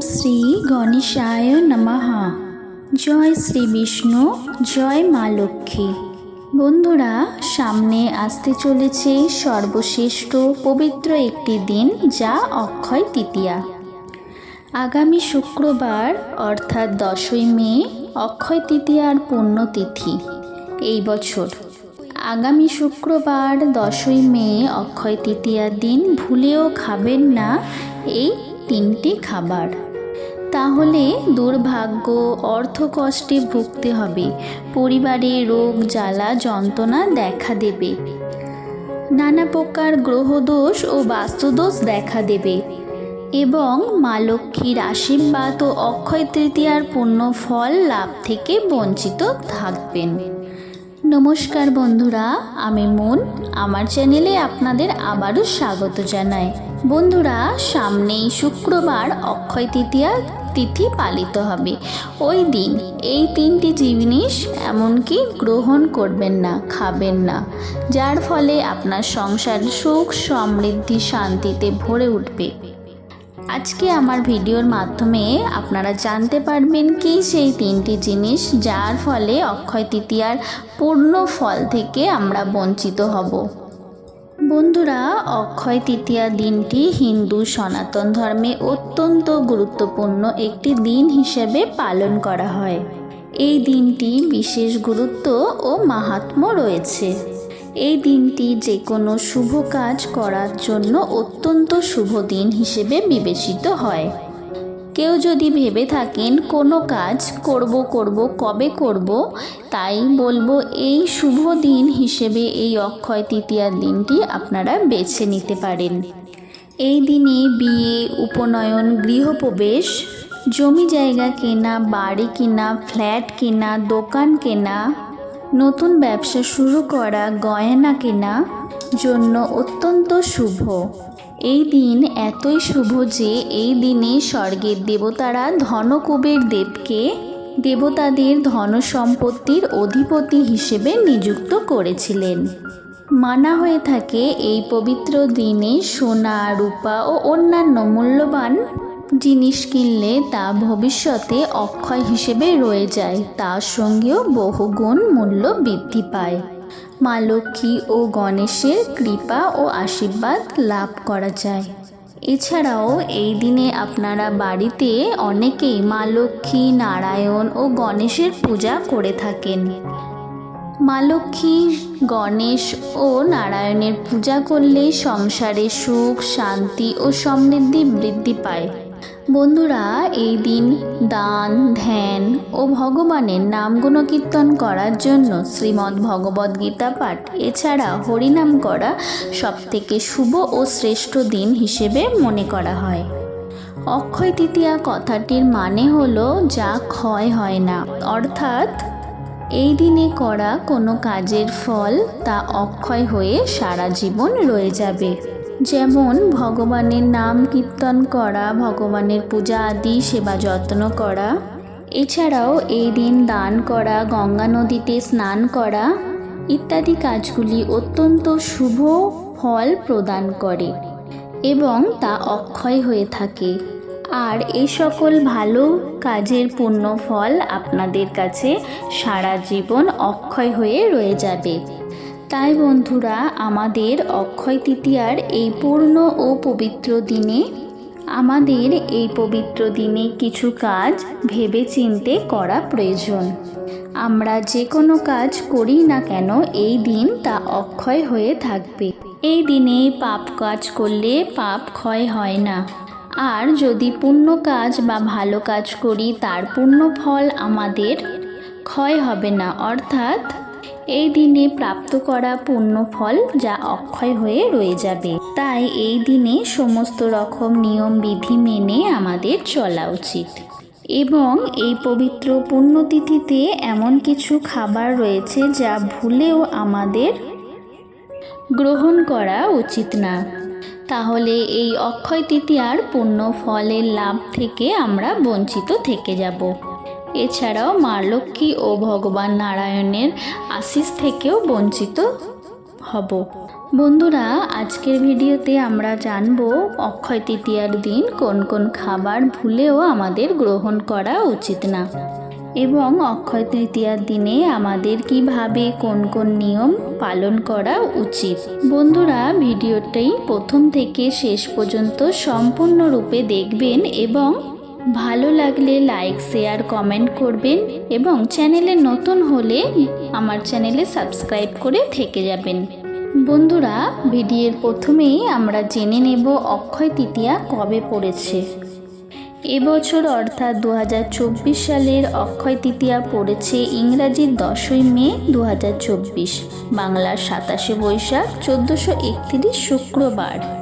শ্রী গণেশায় নমঃ। জয় শ্রী বিষ্ণু, জয় মা লক্ষ্মী। বন্ধুরা, সামনে আসতে চলেছে সর্বশ্রেষ্ঠ পবিত্র একটি দিন, যা অক্ষয় তৃতীয়া। আগামী শুক্রবার, অর্থাৎ দশই মে, অক্ষয় তৃতীয়ার পুণ্যতিথি এই বছর। আগামী শুক্রবার, দশই মে, অক্ষয় তৃতীয়ার দিন, ভুলেও খাবেন না এই তিনটি খাবার। তাহলে দুর্ভাগ্য, অর্থকষ্টে ভুগতে হবে। পরিবারে রোগ, জ্বালা, যন্ত্রণা দেখা দেবে। নানা প্রকার গ্রহদোষ ও বাস্তুদোষ দেখা দেবে। এবং মা লক্ষ্মীর আশীর্বাদ ও অক্ষয় তৃতীয়ার পূর্ণ ফল লাভ থেকে বঞ্চিত থাকবেন। নমস্কার বন্ধুরা, আমি মন। আমার চ্যানেলে আপনাদের আবারও স্বাগত জানাই। বন্ধুরা, সামনেই শুক্রবার অক্ষয় তৃতীয়া। তিথি পালিত হবে। ওই দিন এই তিনটি জিনিস এমনকি গ্রহণ করবেন না, খাবেন না। যার ফলে আপনার সংসার সুখ, সমৃদ্ধি, শান্তিতে ভরে উঠবে। আজকে আমার ভিডিওর মাধ্যমে আপনারা জানতে পারবেন কি সেই তিনটি জিনিস যার ফলে অক্ষয় তৃতীয়ার পূর্ণ ফল থেকে আমরা বঞ্চিত হব। বন্ধুরা, অক্ষয় তৃতীয়া দিনটি হিন্দু সনাতন ধর্মে অত্যন্ত গুরুত্বপূর্ণ একটি দিন হিসেবে পালন করা হয়। এই দিনটি বিশেষ গুরুত্ব ও মাহাত্ম্য রয়েছে। এই দিনটি যে কোনো শুভ কাজ করার জন্য অত্যন্ত শুভ দিন হিসেবে বিবেচিত হয়। কেউ যদি ভেবে থাকেন, কোনো কাজ করব করব, কবে করব? তাই বলব, এই শুভ দিন হিসেবে এই অক্ষয় তৃতীয়ার দিনটি আপনারা বেছে নিতে পারেন। এই দিনে বিয়ে, উপনয়ন, গৃহপ্রবেশ, জমি জায়গা কেনা, বাড়ি কেনা, ফ্ল্যাট কেনা, দোকান কেনা, নতুন ব্যবসা শুরু করা, গয়না কেনা জন্য অত্যন্ত শুভ। এই দিন এতই শুভ যে এই দিনে স্বর্গের দেবতারা ধনকুবের দেবকে দেবতাদের ধন সম্পত্তির অধিপতি হিসেবে নিযুক্ত করেছিলেন। মানা হয়ে থাকে এই পবিত্র দিনে সোনা, রূপা ও অন্যান্য মূল্যবান জিনিস কিনলে তা ভবিষ্যতে অক্ষয় হিসেবে রয়ে যায়, তার সঙ্গেও বহুগুণ মূল্য বৃদ্ধি পায়। মা লক্ষ্মী ও গণেশের কৃপা ও আশীর্বাদ লাভ করা যায়। এছাড়াও এই দিনে আপনারা বাড়িতে অনেকেই মা লক্ষ্মী, নারায়ণ ও গণেশের পূজা করে থাকেন। মা লক্ষ্মী, গণেশ ও নারায়ণের পূজা করলে সংসারে সুখ, শান্তি ও সমৃদ্ধি বৃদ্ধি পায়। বন্ধুরা, এই দিন দান, ধ্যান ও ভগবানের নাম গুণকীর্তন করার জন্য শ্রীমদ্ ভগবদ্ গীতা পাঠ, এছাড়া হরিনাম করা সবথেকে শুভ ও শ্রেষ্ঠ দিন হিসেবে মনে করা হয়। অক্ষয় তৃতীয়া কথাটির মানে হলো, যা ক্ষয় হয় না। অর্থাৎ, এই দিনে করা কোনো কাজের ফল তা অক্ষয় হয়ে সারা জীবন রয়ে যাবে। যেমন ভগবানের নাম কীর্তন করা, ভগবানের পূজা আদি, সেবা যত্ন করা। এছাড়াও এই দিন দান করা, গঙ্গা নদীতে স্নান করা ইত্যাদি কাজগুলি অত্যন্ত শুভ ফল প্রদান করে এবং তা অক্ষয় হয়ে থাকে। আর এই সকল ভালো কাজের পূর্ণ ফল আপনাদের কাছে সারা জীবন অক্ষয় হয়ে রয়ে যাবে। তাই বন্ধুরা, আমাদের অক্ষয় তৃতীয়ার এই পূর্ণ ও পবিত্র দিনে, আমাদের এই পবিত্র দিনে কিছু কাজ ভেবে চিনতে করা প্রয়োজন। আমরা যে কোনো কাজ করি না কেন, এই দিন তা অক্ষয় হয়ে থাকবে। এই দিনে পাপ কাজ করলে পাপ ক্ষয় হয় না। আর যদি পুণ্য কাজ বা ভালো কাজ করি, তার পুণ্য ফল আমাদের ক্ষয় হবে না, অর্থাৎ এই দিনে প্রাপ্ত করা পুণ্য ফল যা অক্ষয় হয়ে রয়ে যাবে। তাই এই দিনে সমস্ত রকম নিয়ম বিধি মেনে আমাদের চলা উচিত। এবং এই পবিত্র পুণ্যতিথিতে এমন কিছু খাবার রয়েছে যা ভুলেও আমাদের গ্রহণ করা উচিত না। তাহলে এই অক্ষয় তৃতীয়ার পুণ্য ফলের লাভ থেকে আমরা বঞ্চিত থেকে যাব। এছাড়াও মা লক্ষ্মী ও ভগবান নারায়ণের আশিস থেকেও বঞ্চিত হব। বন্ধুরা, আজকের ভিডিওতে আমরা জানব অক্ষয় তৃতীয়ার দিন কোন কোন খাবার ভুলেও আমাদের গ্রহণ করা উচিত না। এবং অক্ষয় তৃতীয়ার দিনে আমাদের কীভাবে কোন কোন নিয়ম পালন করা উচিত। বন্ধুরা ভিডিওটাই প্রথম থেকে শেষ পর্যন্ত সম্পূর্ণরূপে দেখবেন এবং ভালো লাগলে লাইক, শেয়ার, কমেন্ট করবেন এবং চ্যানেলে নতুন হলে আমার চ্যানেলে সাবস্ক্রাইব করে থেকে যাবেন। বন্ধুরা, ভিডিওর প্রথমেই আমরা জেনে নেব অক্ষয় তৃতীয়া কবে পড়েছে। এবছর অর্থাৎ দু হাজার চব্বিশ সালের অক্ষয় তৃতীয়া পড়েছে ইংরাজির দশই মে দু হাজার চব্বিশ, বাংলার সাতাশে বৈশাখ, চোদ্দোশো শুক্রবার।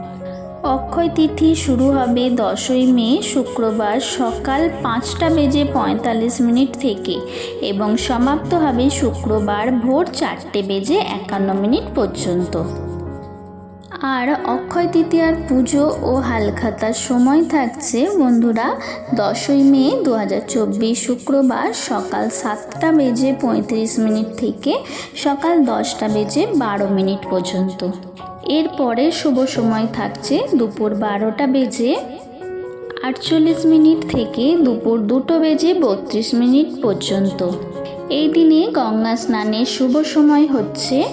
অক্ষয় তিথি শুরু হবে দশই মে, শুক্রবার সকাল পাঁচটা বেজে পঁয়তাল্লিশ মিনিট থেকে এবং সমাপ্ত হবে শুক্রবার ভোর চারটে বেজে একান্ন মিনিট পর্যন্ত। আর অক্ষয় তৃতীয়ার পুজো ও হালখাতার সময় থাকছে বন্ধুরা, দশই মে দু হাজার চব্বিশ শুক্রবার সকাল সাতটা বেজে পঁয়ত্রিশ মিনিট থেকে সকাল দশটা বেজে বারো মিনিট পর্যন্ত। এরপরে শুভ সময় থাকছে দুপুর বারোটা বেজে আটচল্লিশ মিনিট থেকে দুপুর দুটো বেজে বত্রিশ মিনিট পর্যন্ত। এই দিনে গঙ্গা স্নানের শুভ সময় হচ্ছে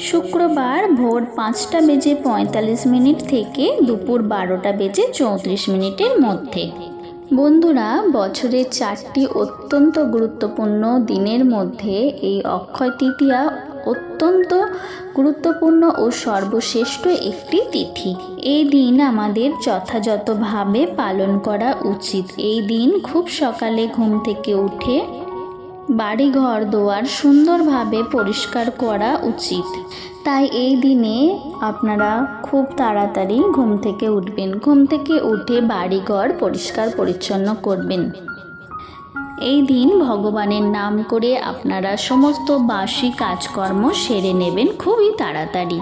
শুক্রবার ভোর পাঁচটা বেজে পঁয়তাল্লিশ মিনিট থেকে দুপুর বারোটা বেজে চৌত্রিশ মিনিটের মধ্যে। বন্ধুরা, বছরের চারটি অত্যন্ত গুরুত্বপূর্ণ দিনের মধ্যে এই অক্ষয় তৃতীয়া অত্যন্ত গুরুত্বপূর্ণ ও সর্বশ্রেষ্ঠ একটি তিথি। এই দিন আমাদের যথাযথভাবে পালন করা উচিত। এই দিন খুব সকালে ঘুম থেকে উঠে বাড়ি ঘর দোয়ার সুন্দরভাবে পরিষ্কার করা উচিত। তাই এই দিনে আপনারা খুব তাড়াতাড়ি ঘুম থেকে উঠবেন। ঘুম থেকে উঠে বাড়িঘর পরিষ্কার পরিচ্ছন্ন করবেন। এই দিন ভগবানের নাম করে আপনারা সমস্ত বাসি কাজকর্ম সেরে নেবেন খুবই তাড়াতাড়ি।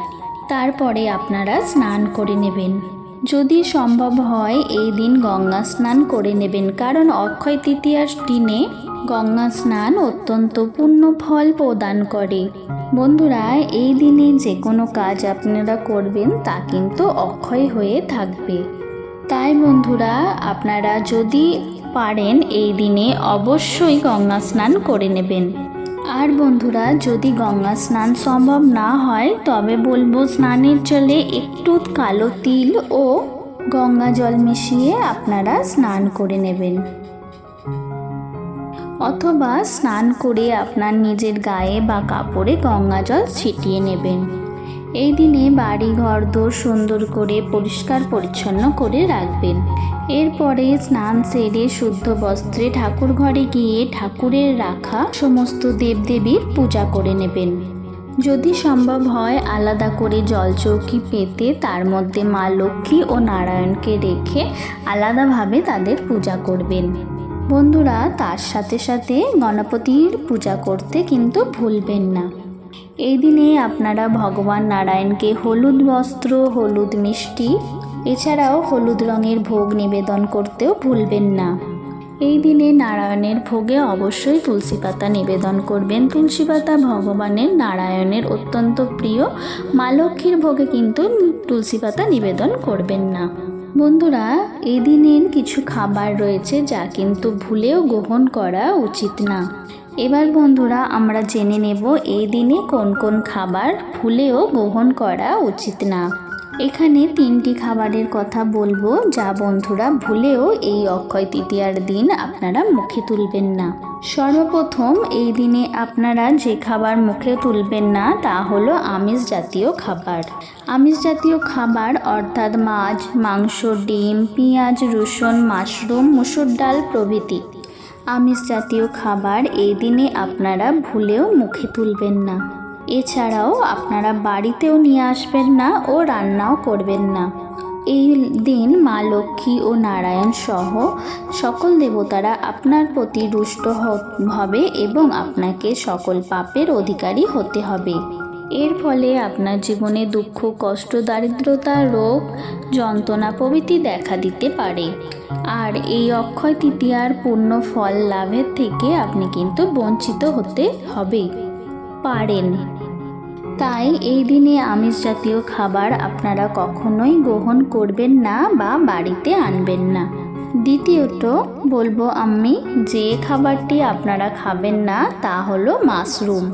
তারপরে আপনারা স্নান করে নেবেন। যদি সম্ভব হয়, এই দিন গঙ্গা স্নান করে নেবেন, কারণ অক্ষয় তৃতীয়ার দিনে গঙ্গা স্নান অত্যন্ত পূর্ণ ফল প্রদান করে। বন্ধুরা, এই দিনে যে কোনো কাজ আপনারা করবেন, তা কিন্তু অক্ষয় হয়ে থাকবে। তাই বন্ধুরা, আপনারা যদি পারেন, এই দিনে অবশ্যই গঙ্গা স্নান করে নেবেন। আর বন্ধুরা, যদি গঙ্গা স্নান সম্ভব না হয়, তবে বলব স্নানের জলে একটু কালো তিল ও গঙ্গা জল মিশিয়ে আপনারা স্নান করে নেবেন। অথবা স্নান করে আপনার নিজের গায়ে বা কাপড়ে গঙ্গা জল ছিটিয়ে নেবেন। এই দিনে বাড়ি ঘর দোর সুন্দর করে পরিষ্কার পরিচ্ছন্ন করে রাখবেন। এরপরে স্নান সেরে শুদ্ধ বস্ত্রে ঠাকুর ঘরে গিয়ে ঠাকুরের রাখা সমস্ত দেবদেবীর পূজা করে নেবেন। যদি সম্ভব হয়, আলাদা করে জলচৌকি পেতে তার মধ্যে মা লক্ষ্মী ও নারায়ণকে রেখে আলাদাভাবে তাদের পূজা করবেন। বন্ধুরা, তার সাথে সাথে গণপতির পূজা করতে কিন্তু ভুলবেন না। এই দিনে আপনারা ভগবান নারায়ণকে হলুদ বস্ত্র, হলুদ মিষ্টি এছাড়াও হলুদ রঙের ভোগ নিবেদন করতেও ভুলবেন না। এই দিনে নারায়ণের ভোগে অবশ্যই তুলসী পাতা নিবেদন করবেন। তুলসী পাতা ভগবানের নারায়ণের অত্যন্ত প্রিয়। মা লক্ষ্মীর ভোগে কিন্তু তুলসী পাতা নিবেদন করবেন না। বন্ধুরা, এই দিনের কিছু খাবার রয়েছে যা কিন্তু ভুলেও গ্রহণ করা উচিত না। এবার বন্ধুরা, আমরা জেনে নেব এই দিনে কোন কোন খাবার ভুলেও গ্রহণ করা উচিত না। এখানে তিনটি খাবারের কথা বলব যা বন্ধুরা ভুলেও এই অক্ষয় তৃতীয়ার দিন আপনারা মুখে তুলবেন না। সর্বপ্রথম এই দিনে আপনারা যে খাবার মুখে তুলবেন না, তা হলো আমিষ জাতীয় খাবার। আমিষ জাতীয় খাবার অর্থাৎ মাছ, মাংস, ডিম, পেঁয়াজ, রসুন, মাশরুম, মুসুর ডাল প্রভৃতি। আমিষ জাতীয় খাবার এই দিনে আপনারা ভুলেও মুখে তুলবেন না। এছাড়াও আপনারা বাড়িতেও নিয়ে আসবেন না ও রান্নাও করবেন না। এই দিন মা লক্ষ্মী ও নারায়ণ সহ সকল দেবতারা আপনার প্রতি রুষ্ট হবে এবং আপনাকে সকল পাপের অধিকারী হতে হবে। এর ফলে আপনার জীবনে দুঃখ, কষ্ট, দারিদ্রতা, রোগ, যন্ত্রণা প্রভৃতি দেখা দিতে পারে। আর এই অক্ষয় তৃতীয়ার পূর্ণ ফল লাভের থেকে আপনি কিন্তু বঞ্চিত হতে হবে। পারেন। তাই এই দিনে আমিষ জাতীয় খাবার আপনারা কখনোই গ্রহণ করবেন না বা বাড়িতে আনবেন না। দ্বিতীয়ত, বলব আমি যে খাবারটি আপনারা খাবেন না তা হলো মাশরুম।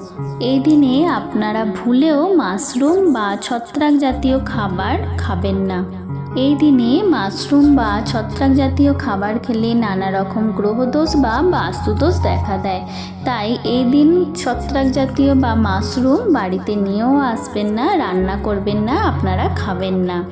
এই দিনে আপনারা ভুলেও মাশরুম বা ছত্রাক জাতীয় খাবার খাবেন না। এই দিনে মাশরুম বা ছত্রাক জাতীয় খাবার খেলে নানা রকম গ্রহদোষ বা বাস্তুদোষ দেখা দেয়। তাই এই দিন ছত্রাক জাতীয় বা মাশরুম বাড়িতে নিয়েও আসবেন না, রান্না করবেন না, আপনারা খাবেন না।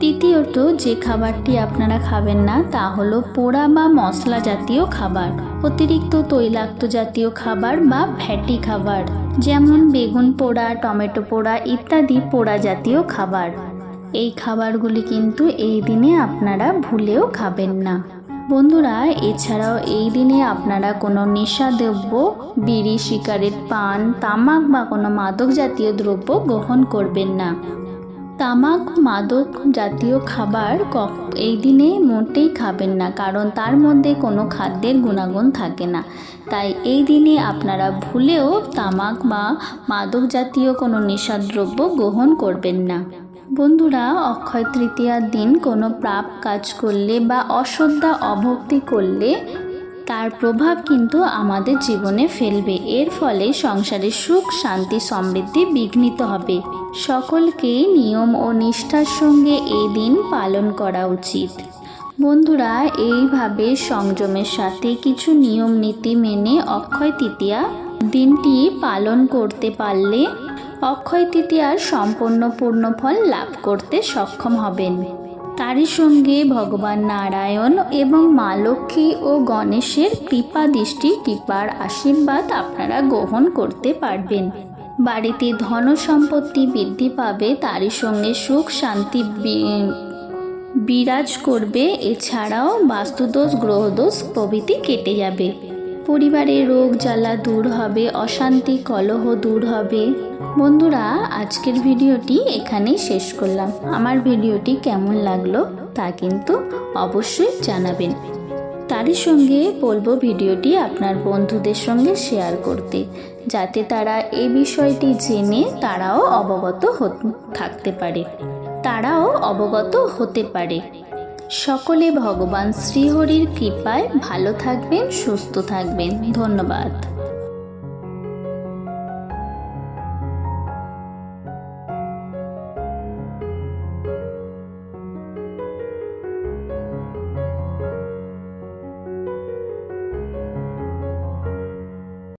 তৃতীয়ত, যে খাবারটি আপনারা খাবেন না, তা হলো পোড়া বা মশলা জাতীয় খাবার, অতিরিক্ত তৈলাক্ত জাতীয় খাবার বা ফ্যাটি খাবার, যেমন বেগুন পোড়া, টমেটো পোড়া ইত্যাদি পোড়া জাতীয় খাবার। এই খাবারগুলি কিন্তু এই দিনে আপনারা ভুলেও খাবেন না। বন্ধুরা, এছাড়াও এই দিনে আপনারা কোনো নেশাদ্রব্য বিড়ি সিগারেট পান, তামাক বা কোনো মাদক জাতীয় দ্রব্য গ্রহণ করবেন না। তামাক মাদক জাতীয় খাবার এই দিনে মোটেই খাবেন না, কারণ তার মধ্যে কোনো খাদ্যের গুণাগুণ থাকে না। তাই এই দিনে আপনারা ভুলেও তামাক বা মাদক জাতীয় কোনো নেশাদ্রব্য গ্রহণ করবেন না। বন্ধুরা, অক্ষয় তৃতীয়ার দিন কোনো পাপ কাজ করলে বা অশ্রদ্ধা অভক্তি করলে তার প্রভাব কিন্তু আমাদের জীবনে ফেলবে। এর ফলে সংসারের সুখ, শান্তি, সমৃদ্ধি বিঘ্নিত হবে। সকলকে নিয়ম ও নিষ্ঠার সঙ্গে এই দিন পালন করা উচিত। বন্ধুরা, এইভাবে সংযমের সাথে কিছু নিয়ম নীতি মেনে অক্ষয় তৃতীয়া দিনটি পালন করতে পারলে অক্ষয় তৃতীয়ার সম্পূর্ণ পূর্ণফল লাভ করতে সক্ষম হবেন। তারই সঙ্গে ভগবান নারায়ণ এবং মা লক্ষ্মী ও গণেশের কৃপা দৃষ্টি কৃপার আশীর্বাদ আপনারা গ্রহণ করতে পারবেন। বাড়িতে ধন সম্পত্তি বৃদ্ধি পাবে, তারই সঙ্গে সুখ শান্তি বিরাজ করবে। এছাড়াও বাস্তুদোষ, গ্রহদোষ প্রভৃতি কেটে যাবে। পরিবারে রোগ জ্বালা দূর হবে, অশান্তি, কলহ দূর হবে। বন্ধুরা, আজকের ভিডিওটি এখানেই শেষ করলাম। আমার ভিডিওটি কেমন লাগল তা কিন্তু অবশ্যই জানাবেন। তারই সঙ্গে বলব ভিডিওটি আপনার বন্ধুদের সঙ্গে শেয়ার করতে, যাতে তারা এই বিষয়টি জেনে তারাও অবগত থাকতে পারে। তারাও অবগত হতে পারে। সকলে ভগবান শ্রীহরির কৃপায় ভালো থাকবেন সুস্থ থাকবেন। ধন্যবাদ।